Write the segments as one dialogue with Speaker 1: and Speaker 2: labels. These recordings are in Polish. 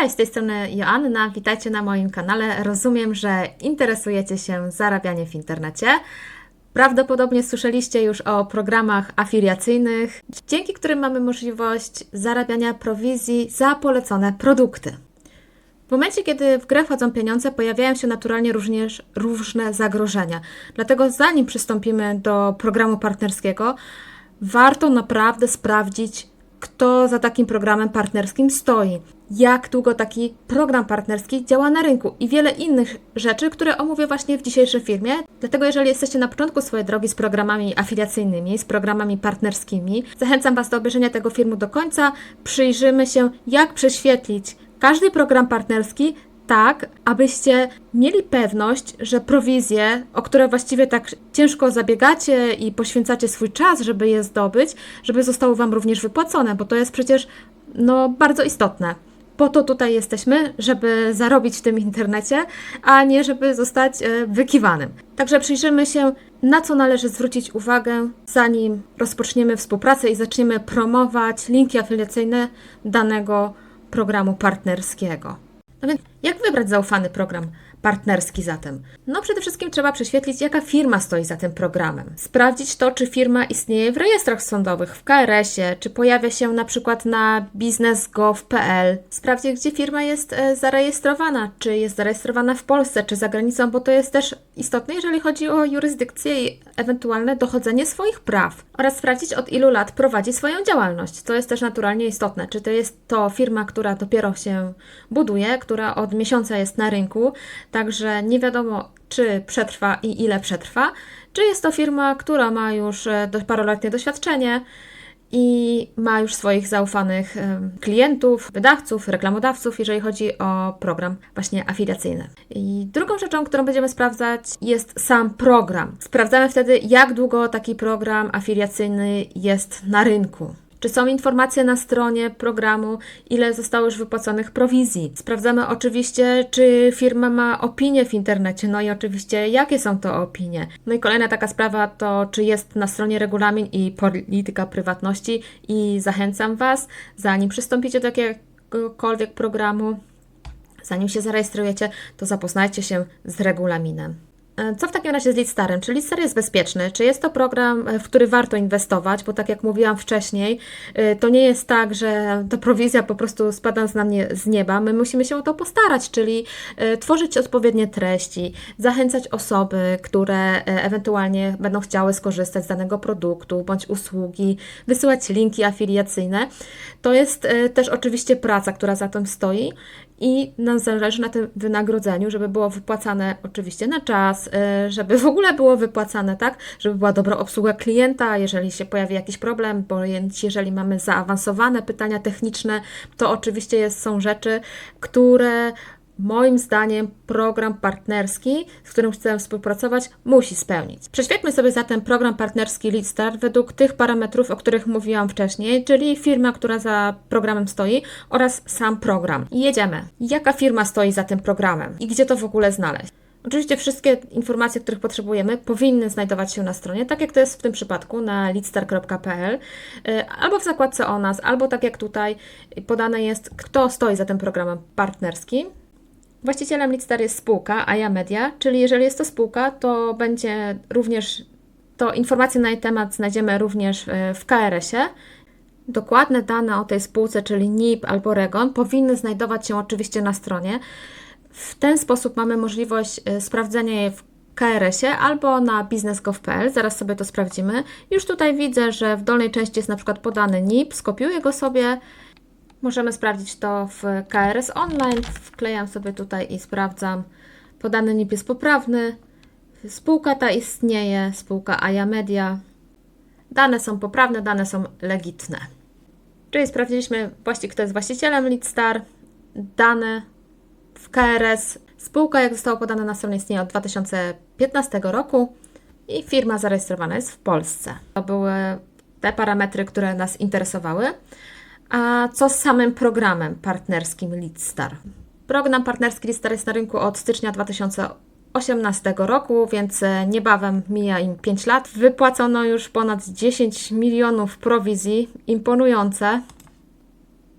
Speaker 1: Cześć, z tej strony Joanna, witajcie na moim kanale. Rozumiem, że interesujecie się zarabianiem w internecie. Prawdopodobnie słyszeliście już o programach afiliacyjnych, dzięki którym mamy możliwość zarabiania prowizji za polecone produkty. W momencie, kiedy w grę wchodzą pieniądze, pojawiają się naturalnie również różne zagrożenia. Dlatego zanim przystąpimy do programu partnerskiego, warto naprawdę sprawdzić, kto za takim programem partnerskim stoi, jak długo taki program partnerski działa na rynku i wiele innych rzeczy, które omówię właśnie w dzisiejszym filmie. Dlatego, jeżeli jesteście na początku swojej drogi z programami afiliacyjnymi, z programami partnerskimi, zachęcam Was do obejrzenia tego filmu do końca. Przyjrzymy się, jak prześwietlić każdy program partnerski tak, abyście mieli pewność, że prowizje, o które właściwie tak ciężko zabiegacie i poświęcacie swój czas, żeby je zdobyć, żeby zostało Wam również wypłacone, bo to jest przecież no, bardzo istotne. Po to tutaj jesteśmy, żeby zarobić w tym internecie, a nie żeby zostać e, wykiwanym. Także przyjrzymy się, na co należy zwrócić uwagę, zanim rozpoczniemy współpracę i zaczniemy promować linki afiliacyjne danego programu partnerskiego. No więc jak wybrać zaufany program partnerski zatem? No przede wszystkim trzeba prześwietlić, jaka firma stoi za tym programem. Sprawdzić to, czy firma istnieje w rejestrach sądowych, w KRS-ie, czy pojawia się na przykład na biznesgov.pl. Sprawdzić, gdzie firma jest e, zarejestrowana, czy jest zarejestrowana w Polsce, czy za granicą, bo to jest też istotne, jeżeli chodzi o jurysdykcję i ewentualne dochodzenie swoich praw. Oraz sprawdzić, od ilu lat prowadzi swoją działalność. To jest też naturalnie istotne. Czy to jest to firma, która dopiero się buduje, która od miesiąca jest na rynku, także nie wiadomo, czy przetrwa i ile przetrwa, czy jest to firma, która ma już e, paroletnie doświadczenie i ma już swoich zaufanych klientów, wydawców, reklamodawców, jeżeli chodzi o program właśnie afiliacyjny. I drugą rzeczą, którą będziemy sprawdzać, jest sam program. Sprawdzamy wtedy, jak długo taki program afiliacyjny jest na rynku. Czy są informacje na stronie programu, ile zostało już wypłaconych prowizji? Sprawdzamy oczywiście, czy firma ma opinie w internecie, no i oczywiście, jakie są to opinie. No i kolejna taka sprawa to, czy jest na stronie regulamin i polityka prywatności i zachęcam Was, zanim przystąpicie do jakiegokolwiek programu, zanim się zarejestrujecie, to zapoznajcie się z regulaminem. E, co w takim razie z Leadstarem? Czy Leadstar jest bezpieczny? Czy jest to program, e, w który warto inwestować? Bo tak jak mówiłam wcześniej, e, to nie jest tak, że ta prowizja po prostu spada z, z nieba. My musimy się o to postarać, czyli tworzyć odpowiednie treści, zachęcać osoby, które ewentualnie będą chciały skorzystać z danego produktu bądź usługi, wysyłać linki afiliacyjne. To jest też oczywiście praca, która za tym stoi i nam zależy na tym wynagrodzeniu, żeby było wypłacane oczywiście na czas, y, żeby w ogóle było wypłacane, tak, żeby była dobra obsługa klienta, jeżeli się pojawi jakiś problem, bo jeżeli mamy zaawansowane pytania techniczne, to oczywiście jest, są rzeczy, które moim zdaniem program partnerski, z którym chcę współpracować, musi spełnić. Prześwietlmy sobie zatem program partnerski LeadStart według tych parametrów, o których mówiłam wcześniej, czyli firma, która za programem stoi oraz sam program. I jedziemy. Jaka firma stoi za tym programem i gdzie to w ogóle znaleźć? Oczywiście wszystkie informacje, których potrzebujemy, powinny znajdować się na stronie, tak jak to jest w tym przypadku na leadstar.pl, y, albo w zakładce o nas, albo tak jak tutaj podane jest, kto stoi za tym programem partnerskim. Właścicielem Leadstar jest spółka Aja Media, czyli jeżeli jest to spółka, to będzie również, to informacje na jej temat znajdziemy również e, w KRS-ie. Dokładne dane o tej spółce, czyli NIP albo REGON, powinny znajdować się oczywiście na stronie. W ten sposób mamy możliwość e, sprawdzenia jej w KRS-ie albo na biznes.gov.pl. Zaraz sobie to sprawdzimy. Już tutaj widzę, że w dolnej części jest na przykład podany NIP. Skopiuję go sobie Możemy sprawdzić to w KRS Online. Wklejam sobie tutaj i sprawdzam. Podany NIP jest poprawny. Spółka ta istnieje, spółka Aja Media. Dane są poprawne, dane są legitne. Czyli sprawdziliśmy, właściwie kto jest właścicielem Leadstar, dane w KRS. Spółka, jak zostało podane na stronie, istnieje od 2015 roku i firma zarejestrowana jest w Polsce. To były te parametry, które nas interesowały. A co z samym programem partnerskim Leadstar? Program partnerski Leadstar jest na rynku od stycznia 2018 roku, więc e, niebawem mija im 5 lat. Wypłacono już ponad 10 milionów prowizji, imponujące.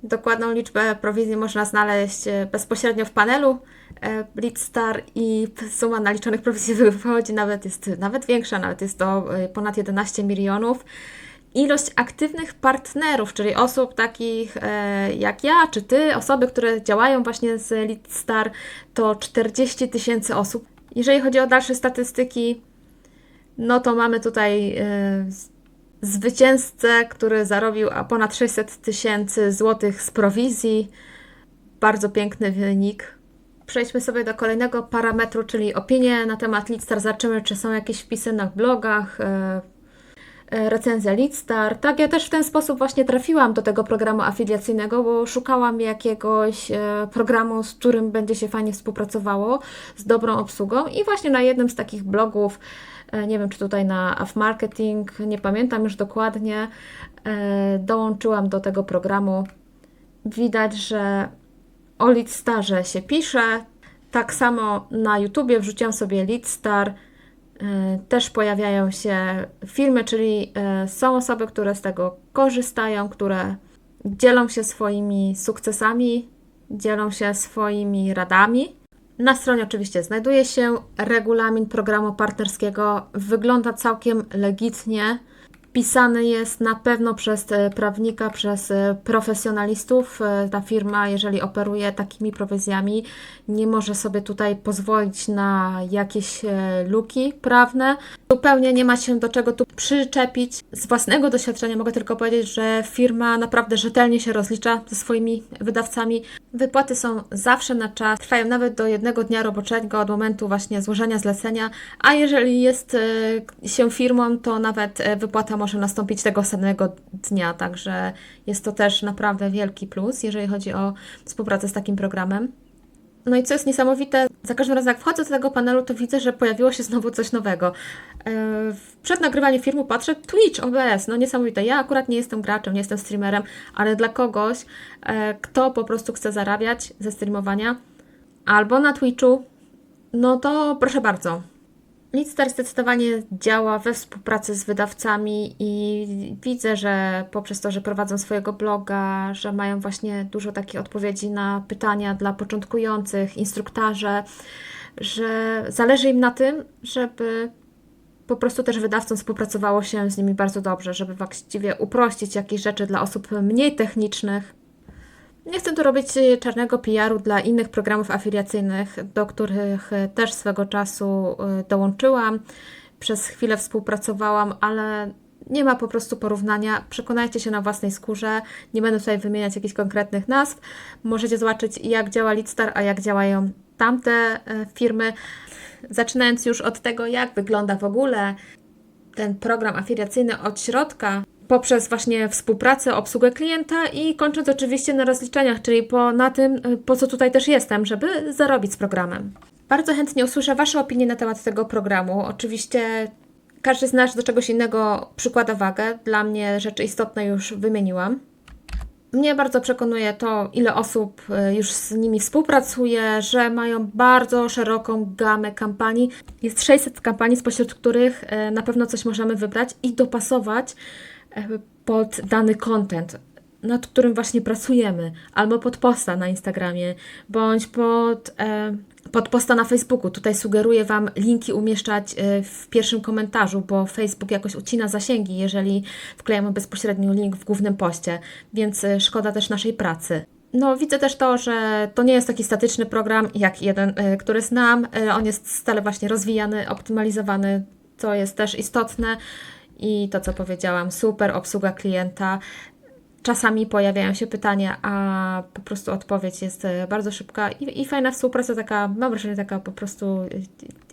Speaker 1: Dokładną liczbę prowizji można znaleźć e, bezpośrednio w panelu e, Blitzstar i suma naliczonych prowizji wychodzi nawet, jest nawet większa, nawet jest to e, ponad 11 milionów. Ilość aktywnych partnerów, czyli osób takich e, jak ja czy ty, osoby, które działają właśnie z Leadstar, to 40 tysięcy osób. Jeżeli chodzi o dalsze statystyki, no to mamy tutaj e, zwycięzcę, który zarobił ponad 600 tysięcy złotych z prowizji. Bardzo piękny wynik. Przejdźmy sobie do kolejnego parametru, czyli opinie na temat Leadstar. Zobaczymy, czy są jakieś wpisy na blogach, e, recenzja Leadstar. Tak, ja też w ten sposób właśnie trafiłam do tego programu afiliacyjnego, bo szukałam jakiegoś e, programu, z którym będzie się fajnie współpracowało, z dobrą obsługą i właśnie na jednym z takich blogów E, nie wiem czy tutaj na AF Marketing, nie pamiętam już dokładnie, e, dołączyłam do tego programu. Widać, że o Leadstarze się pisze. Tak samo na YouTubie wrzuciłam sobie Leadstar. E, też pojawiają się filmy, czyli są osoby, które z tego korzystają, które dzielą się swoimi sukcesami, dzielą się swoimi radami. Na stronie oczywiście znajduje się regulamin programu partnerskiego. Wygląda całkiem legitnie pisany jest na pewno przez e, prawnika, przez e, profesjonalistów. E, ta firma, jeżeli operuje takimi prowizjami, nie może sobie tutaj pozwolić na jakieś luki prawne. Zupełnie nie ma się do czego tu przyczepić. Z własnego doświadczenia mogę tylko powiedzieć, że firma naprawdę rzetelnie się rozlicza ze swoimi wydawcami. Wypłaty są zawsze na czas, trwają nawet do jednego dnia roboczego od momentu właśnie złożenia zlecenia, a jeżeli jest się firmą, to nawet wypłata może może nastąpić tego samego dnia, także jest to też naprawdę wielki plus, jeżeli chodzi o współpracę z takim programem. No i co jest niesamowite, za każdym razem jak wchodzę do tego panelu, to widzę, że pojawiło się znowu coś nowego. E, przed nagrywaniem filmu patrzę, Twitch, OBS, no niesamowite. Ja akurat nie jestem graczem, nie jestem streamerem, ale dla kogoś, e, kto po prostu chce zarabiać ze streamowania albo na Twitchu, no to proszę bardzo. Leadstar zdecydowanie działa we współpracy z wydawcami i widzę, że poprzez to, że prowadzą swojego bloga, że mają właśnie dużo takich odpowiedzi na pytania dla początkujących, instruktarze, że zależy im na tym, żeby po prostu też wydawcom współpracowało się z nimi bardzo dobrze, żeby właściwie uprościć jakieś rzeczy dla osób mniej technicznych, nie chcę tu robić e, czarnego PR-u dla innych programów afiliacyjnych, do których e, też swego czasu e, dołączyłam. Przez chwilę współpracowałam, ale nie ma po prostu porównania. Przekonajcie się na własnej skórze. Nie będę tutaj wymieniać jakichś konkretnych nazw. Możecie zobaczyć, jak działa Leadstar, a jak działają tamte firmy. Zaczynając już od tego, jak wygląda w ogóle ten program afiliacyjny od środka, poprzez właśnie współpracę, obsługę klienta i kończąc oczywiście na rozliczeniach, czyli po, na tym, y, po co tutaj też jestem, żeby zarobić z programem. Bardzo chętnie usłyszę Wasze opinie na temat tego programu. Oczywiście każdy z nas do czegoś innego przykłada wagę. Dla mnie rzeczy istotne już wymieniłam. Mnie bardzo przekonuje to, ile osób y, już z nimi współpracuje, że mają bardzo szeroką gamę kampanii. Jest 600 kampanii, spośród których y, na pewno coś możemy wybrać i dopasować pod dany content, nad którym właśnie pracujemy, albo pod posta na Instagramie, bądź pod, e, pod posta na Facebooku. Tutaj sugeruję Wam linki umieszczać e, w pierwszym komentarzu, bo Facebook jakoś ucina zasięgi, jeżeli wklejamy bezpośrednio link w głównym poście, więc e, szkoda też naszej pracy. No, widzę też to, że to nie jest taki statyczny program jak jeden, który znam. On jest stale właśnie rozwijany, optymalizowany, co jest też istotne. I to, co powiedziałam, super obsługa klienta. Czasami pojawiają się pytania, a po prostu odpowiedź jest e, bardzo szybka i, i fajna współpraca, taka, mam wrażenie, taka po prostu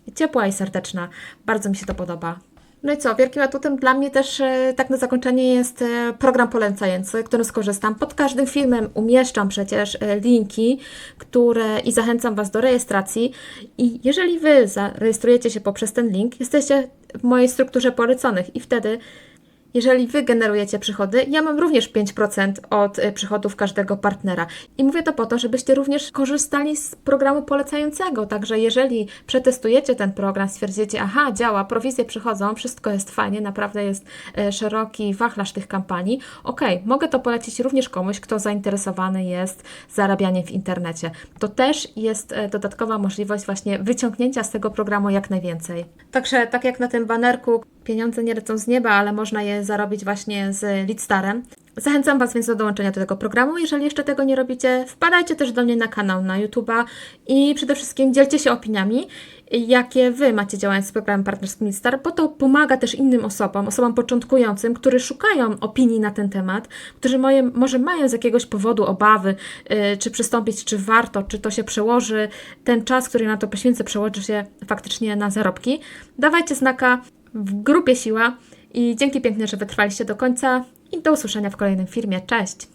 Speaker 1: e, ciepła i serdeczna. Bardzo mi się to podoba. No i co, wielkim atutem dla mnie też e, tak na zakończenie jest program polecający, którym skorzystam. Pod każdym filmem umieszczam przecież linki, które i zachęcam Was do rejestracji. I jeżeli Wy zarejestrujecie się poprzez ten link, jesteście w mojej strukturze poleconych i wtedy Jeżeli Wy generujecie przychody, ja mam również 5% od y, przychodów każdego partnera. I mówię to po to, żebyście również korzystali z programu polecającego. Także jeżeli przetestujecie ten program, stwierdzicie, aha, działa, prowizje przychodzą, wszystko jest fajnie, naprawdę jest e, szeroki wachlarz tych kampanii, ok, mogę to polecić również komuś, kto zainteresowany jest zarabianiem w internecie. To też jest e, dodatkowa możliwość właśnie wyciągnięcia z tego programu jak najwięcej. Także tak jak na tym banerku, pieniądze nie lecą z nieba, ale można je zarobić właśnie z Leadstarem. Zachęcam Was więc do dołączenia do tego programu. Jeżeli jeszcze tego nie robicie, wpadajcie też do mnie na kanał na YouTube'a i przede wszystkim dzielcie się opiniami, jakie Wy macie działając z programem partnerskim Leadstar, bo to pomaga też innym osobom, osobom początkującym, którzy szukają opinii na ten temat, którzy moje, może mają z jakiegoś powodu obawy, yy, czy przystąpić, czy warto, czy to się przełoży, ten czas, który na to poświęcę, przełoży się faktycznie na zarobki. Dawajcie znaka w grupie Siła i dzięki pięknie, że wytrwaliście do końca i do usłyszenia w kolejnym filmie. Cześć!